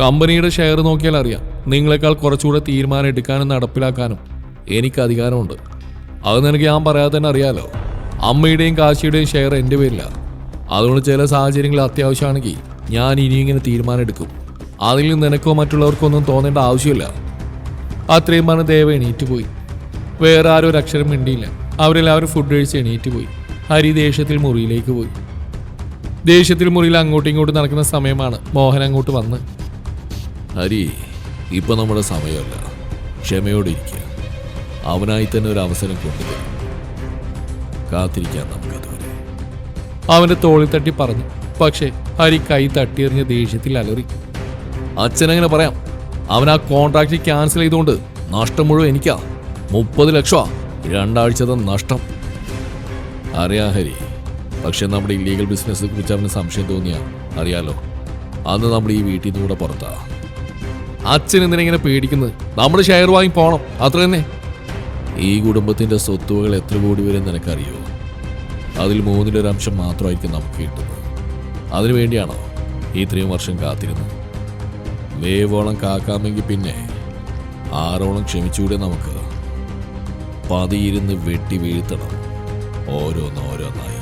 കമ്പനിയുടെ ഷെയർ നോക്കിയാൽ അറിയാം. നിങ്ങളെക്കാൾ കുറച്ചുകൂടെ തീരുമാനം എടുക്കാനും നടപ്പിലാക്കാനും എനിക്ക് അധികാരമുണ്ട്. അത് നിനക്ക് ഞാൻ പറയാതെ തന്നെ അറിയാലോ. അമ്മയുടെയും കാശിയുടെയും ഷെയർ എന്റെ പേരിലാണ് അതുകൊണ്ട് ചില സാഹചര്യങ്ങൾ അത്യാവശ്യമാണെങ്കിൽ ഞാൻ ഇനി ഇങ്ങനെ തീരുമാനം എടുക്കും. അതിൽ നിനക്കോ മറ്റുള്ളവർക്കോ ഒന്നും തോന്നേണ്ട ആവശ്യമില്ല. അത്രയും പറഞ്ഞ് ദേവ എണീറ്റ് പോയി. വേറെ ആരും ഒരു അക്ഷരം മിണ്ടിയില്ല. അവരെല്ലാവരും ഫുഡ് കഴിച്ച് എണീറ്റ് പോയി. ഹരി ദേഷ്യത്തിൽ മുറിയിലേക്ക് പോയി. ദേഷ്യത്തിൽ മുറിയിൽ അങ്ങോട്ടും ഇങ്ങോട്ടും നടക്കുന്ന സമയമാണ് മോഹൻ അങ്ങോട്ട് വന്ന് ഹരി ഇപ്പൊ നമ്മുടെ സമയമല്ല. ക്ഷമയോടെ ഇരിക്കുക അവനായി തന്നെ ഒരു അവസരം കൊണ്ടുവരും. കാത്തിരിക്കാം നമുക്കതുവരെ അവന്റെ തോളിൽ തട്ടി പറഞ്ഞു. പക്ഷേ ഹരി കൈ തട്ടിയെറിഞ്ഞ ദേഷ്യത്തിൽ അലറി. അച്ഛനങ്ങനെ പറയാം. അവൻ ആ കോൺട്രാക്ട് ക്യാൻസൽ ചെയ്തുകൊണ്ട് നഷ്ടം മുഴുവൻ എനിക്കാ. മുപ്പത് ലക്ഷമാ രണ്ടാഴ്ചത്തെ നഷ്ടം. അറിയാം ഹരി. പക്ഷെ നമ്മുടെ ഇല്ലീഗൽ ബിസിനസ്സിനെ കുറിച്ച് അവന് സംശയം തോന്നിയാ. അറിയാലോ. അന്ന് നമ്മൾ ഈ വീട്ടിൽ നിന്ന് കൂടെ പുറത്താ. അച്ഛൻ എന്തിനാ ഇങ്ങനെ പേടിക്കുന്നത്? നമ്മൾ ഷെയർ വാങ്ങി പോണം. അത്ര തന്നെ. ഈ കുടുംബത്തിന്റെ സ്വത്തുവകൾ എത്ര കോടി വരെ നിനക്കറിയോ? അതിൽ മൂന്നിലൊരംശം മാത്രമായിരിക്കും നമുക്ക് കിട്ടുന്നത്. അതിനു വേണ്ടിയാണോ ഇത്രയും വർഷം കാത്തിരുന്നത്? വേവോളം കാക്കാമെങ്കിൽ പിന്നെ ആറോളം ക്ഷമിച്ചുകൂടെ നമുക്ക്. പതിയിരുന്ന് വെട്ടി വീഴ്ത്തണം. ഓരോന്നോരോന്നായി.